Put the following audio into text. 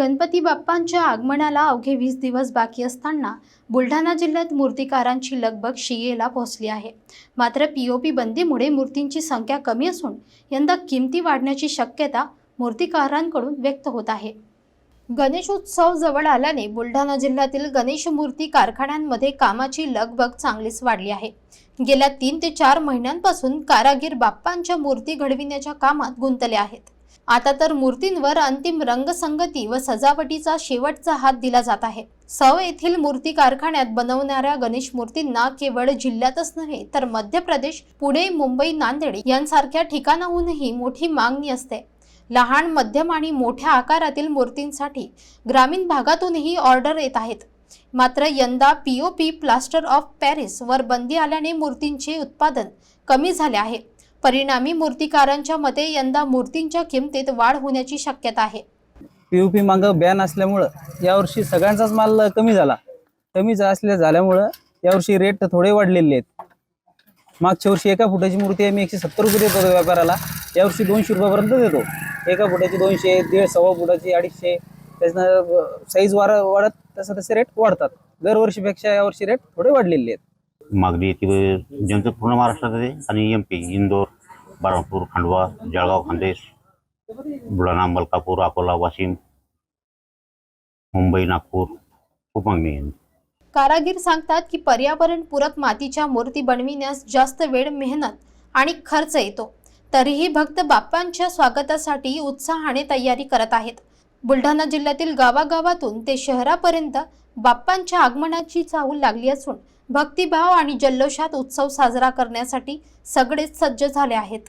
गणपती बाप्पांच्या आगमनाला अवघे वीस दिवस बाकी असताना बुलढाणा जिल्ह्यात मूर्तिकारांची लगबग शिगेला पोहोचली आहे. मात्र पी ओ पी बंदीमुळे मूर्तींची संख्या कमी असून यंदा किमती वाढण्याची शक्यता मूर्तिकारांकडून व्यक्त होत आहे. गणेशोत्सव जवळ आल्याने बुलढाणा जिल्ह्यातील गणेश मूर्ती कारखान्यांमध्ये कामाची लगबग चांगलीच वाढली आहे. गेल्या तीन ते चार महिन्यांपासून कारागीर बाप्पांच्या मूर्ती घडविण्याच्या कामात गुंतले आहेत. आता तर मूर्तींवर अंतिम रंगसंगती व सजावटीचा शेवटचा हात दिला जात आहे. सव येथील मूर्ती कारखान्यात बनवणाऱ्या गणेश मूर्तींना केवळ जिल्ह्यातच नव्हे तर मध्य प्रदेश पुणे मुंबई नांदेड यांसारख्या ठिकाणाहूनही मोठी मागणी असते. लहान मध्यम आणि मोठ्या आकारातील मूर्तींसाठी ग्रामीण भागातूनही ऑर्डर येत आहेत. मात्र यंदा पीओपी प्लास्टर ऑफ पॅरिस वर बंदी आल्याने मूर्तींचे उत्पादन कमी झाले आहे. परिणामी मूर्तिकारांच्या मते यंदा मूर्तींच्या किमतीत वाढ होण्याची शक्यता आहे. पीयूपी मागं बॅन असल्यामुळं यावर्षी सगळ्यांचाच माल कमी झाला. कमी असल्या झाल्यामुळं यावर्षी रेट थोडे वाढलेले आहेत. मागच्या वर्षी एका फुटाची मूर्ती आम्ही एकशे सत्तर रुपये देत होतो व्यापाराला. यावर्षी दोनशे रुपयापर्यंत देतो. एका फुटाची दोनशे दीड सव्वा फुटाची अडीचशे. त्याच्यानं साईज वाढ वाढत तसं तसे रेट वाढतात. दरवर्षीपेक्षा यावर्षी रेट थोडे वाढलेले आहेत. मागणी येते ज्यांचं पूर्ण महाराष्ट्रात आहे आणि एम पी इंदोर बारामपूर खंडवा जळगाव खानदेश बुलढाणा मलकापूर अकोला वाशिम मुंबई नागपूर खूप मागणी आहे कारागीर सांगतात की पर्यावरणपूरक मातीच्या मूर्ती बनविण्यास जास्त वेळ मेहनत आणि खर्च येतो. तरीही भक्त बाप्पांच्या स्वागतासाठी उत्साहाने तयारी करत आहेत. बुलढाणा जिल्ह्यातील गावागावातून ते शहरापर्यंत बाप्पांच्या आगमनाची चाहूल लागली असून भक्तिभाव आणि जल्लोषात उत्सव साजरा करण्यासाठी सगळेच सज्ज झाले आहेत.